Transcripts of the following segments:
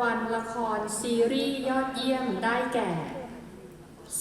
วัลละครซีรีส์ยอดเยี่ยมได้แก่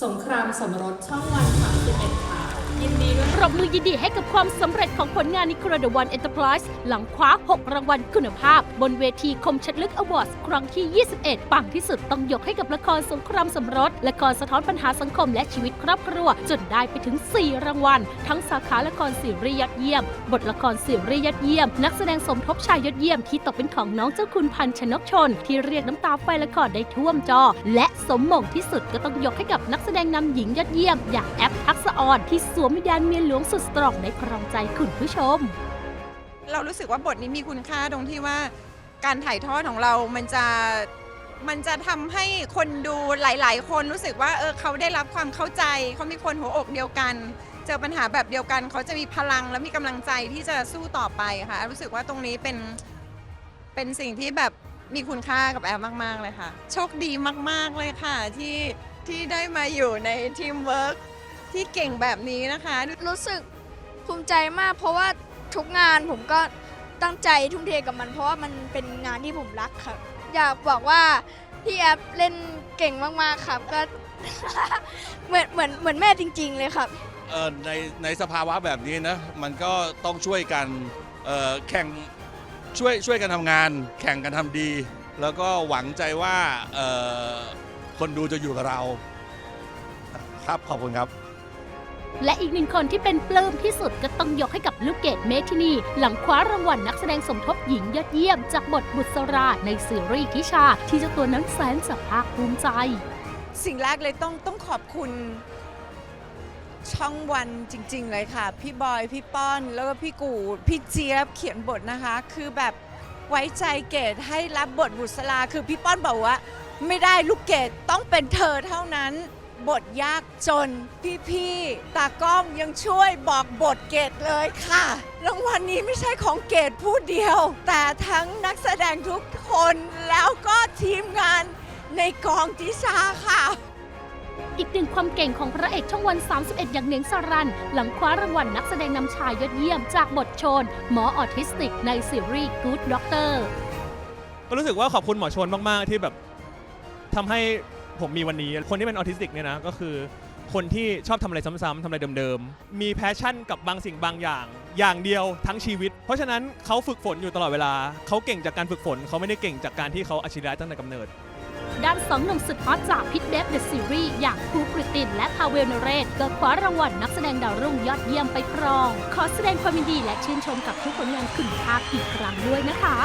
สงครามสมรสช่องวัน31ค่ะ ยินดีด้วยปรบมือยินดีให้กับความสำเร็จของผลงานนิโครเดวันเอ็นเตอร์ไพรสหลังคว้า 6 รางวัลคุณภาพ บนเวทีคมชัดลึกอวอร์ดครั้งที่ 21 ปังที่สุดต้องยกให้กับละครสงครามสมรส ละครสะท้อนปัญหาสังคมและชีวิตครอบครัว จนได้ไปถึง 4 รางวัล ทั้งสาขาละครซีรีส์ยอดเยี่ยม บทละครซีรีส์ยอดเยี่ยม นักแสดงสมทบชายยอดเยี่ยมที่ตกเป็นของน้องเจ้าคุณพันธ์ชนกชน ที่เรียกน้ำตาไฟละครได้ท่วมจอ และสมมงที่สุดก็ต้องยกให้กับนักแสดงนำหญิงยอดเยี่ยม อย่างแอปทักษะออนที่สวมวิญญาณเมียหลวงสุดสตรองได้ครองใจคุณผู้ชม เรารู้สึกว่าบทนี้มีคุณค่าตรงที่ว่าการถ่ายทอดของเรามันจะมันจะทำให้คนดูหลาย ๆ คนรู้สึกว่าเออเขาได้รับความเข้าใจ เขามีคนหัวอกเดียวกัน เจอปัญหาแบบเดียวกัน เขาจะมีพลังและมีกำลังใจที่จะสู้ต่อไปค่ะรู้สึกว่าตรงนี้เป็นเป็นสิ่งที่แบบมีคุณค่ากับแอลมาก ๆ เลยค่ะ โชคดีมาก ๆ เลยค่ะที่ที่ได้มาอยู่ในทีมเวิร์ก ที่เก่งแบบนี้นะคะ รู้สึกภูมิใจมากเพราะว่าทุกงานผมก็ตั้งใจทุ่มเทกับมัน เพราะว่ามันเป็นงานที่ผมรักครับ อยากบอกว่าพี่แอฟเล่นเก่งมากๆครับก็ เหมือนเหมือนเหมือนแม่จริง ๆ เลยครับ เอ่อในในสภาวะแบบนี้นะมันก็ต้องช่วยกันเอ่อแข่งช่วยช่วยกันทำงาน แข่งกันทำดี แล้วก็หวังใจว่าเอ่อคนดูจะอยู่กับเรา ครับขอบคุณครับ และอีกหนึ่งคนที่เป็นปลื้มที่สุดก็ต้องยกให้กับลูกเกดเมทินี หลังคว้ารางวัลนักแสดงสมทบหญิงยอดเยี่ยม จากบทบุษราในซีรีส์ทิชา ที่เจ้าตัวนั้นแสนจะภาคภูมิใจ สิ่งแรกเลยต้องต้องขอบคุณ ช่องวันจริง ๆ เลยค่ะ พี่บอย พี่ป้อน แล้วก็พี่กูพี่เจี๊ยบเขียนบทนะคะ คือแบบไว้ใจเกดให้รับบทบุษราคือพี่ป้อนบอกว่า ไม่ได้ลูกเกดต้องเป็นเธอเท่านั้น บทยากจน พี่ๆ ตากล้องยังช่วยบอกบทเกดเลยค่ะ รางวัลนี้ไม่ใช่ของเกดผู้เดียว แต่ทั้งนักแสดงทุกคนแล้วก็ทีมงานในกองทิชาค่ะ อีกหนึ่งความเก่งของพระเอกช่องวัน 31 อย่างเนียงสารัน หลังคว้ารางวัลนักแสดงนำชายยอดเยี่ยมจากบทโชน หมอออทิสติกในซีรีส์ Good Doctor ก็รู้สึกว่าขอบคุณหมอชนมาก ๆ ที่แบบทำให้ ผมมีวันนี้ คนที่เป็นออทิสติกเนี่ยนะก็คือคนที่ชอบทำอะไรซ้ำๆทำอะไรเดิมๆ มีแพชชั่นกับบางสิ่งบางอย่าง อย่างเดียวทั้งชีวิต เพราะฉะนั้นเขาฝึกฝนอยู่ตลอดเวลา เขาเก่งจากการฝึกฝน เขาไม่ได้เก่งจากการที่เขาอัจฉริยตั้งแต่กำเนิด ด้านสองหนุ่มสุดฮอตจากพิทเดฟเดอะซีรีส์อย่างครูกริตินและพาเวลนเรตก็คว้ารางวัลนักแสดงดาวรุ่งยอดเยี่ยมไปครอง ขอแสดงความยินดีและชื่นชมกับทุกผลงานคุณภาพอีกครั้งด้วยนะคะ